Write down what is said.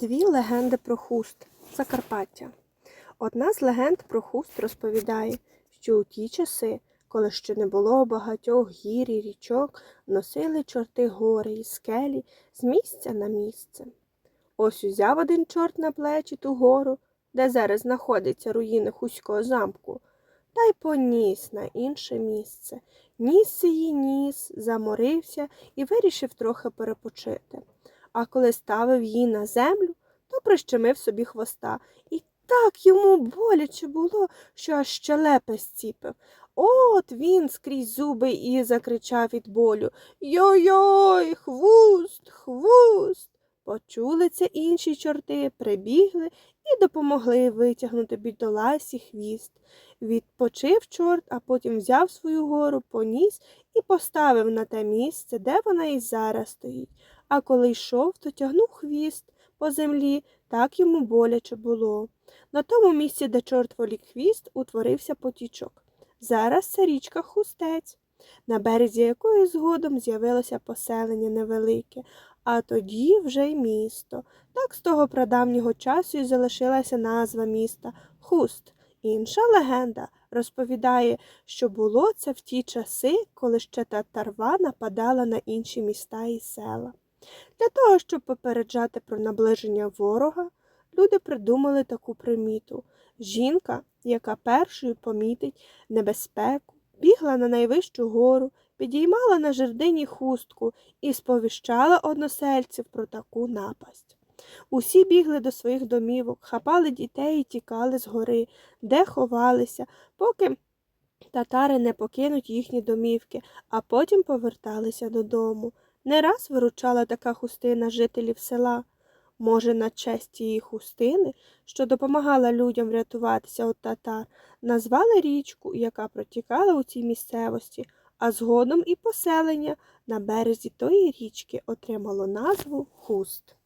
Дві легенди про хуст Закарпаття. Одна з легенд про хуст розповідає, що у ті часи, коли ще не було багатьох гір і річок, носили чорти гори і скелі з місця на місце. Ось узяв один чорт на плечі ту гору, де зараз знаходиться руїни Хуського замку, та й поніс на інше місце. Ніс її ніс, заморився і вирішив трохи перепочити. А коли ставив її на землю, то прищемив собі хвоста. І так йому боляче було, що аж щелепи зціпив. От він скрізь зуби і закричав від болю Йой-йой, хвуст, хвуст. Почули це інші чорти, прибігли і допомогли витягнути бідоласі хвіст. Відпочив чорт, а потім взяв свою гору, поніс і поставив на те місце, де вона і зараз стоїть. А коли йшов, то тягнув хвіст по землі, так йому боляче було. На тому місці, де чорт волік хвіст, утворився потічок. Зараз це річка Хустець, на березі якої згодом з'явилося поселення невелике, а тоді вже й місто. Так з того прадавнього часу і залишилася назва міста Хуст. Інша легенда розповідає, що було це в ті часи, коли ще татарва нападала на інші міста і села. Для того, щоб попереджати про наближення ворога, люди придумали таку приміту. Жінка, яка першою помітить небезпеку, бігла на найвищу гору, підіймала на жердині хустку і сповіщала односельців про таку напасть. Усі бігли до своїх домівок, хапали дітей і тікали з гори, де ховалися, поки татари не покинуть їхні домівки, а потім поверталися додому. Не раз виручала така хустина жителів села. Може, на честь її хустини, що допомагала людям врятуватися від татар, назвали річку, яка протікала у цій місцевості, а згодом і поселення на березі тої річки отримало назву Хуст.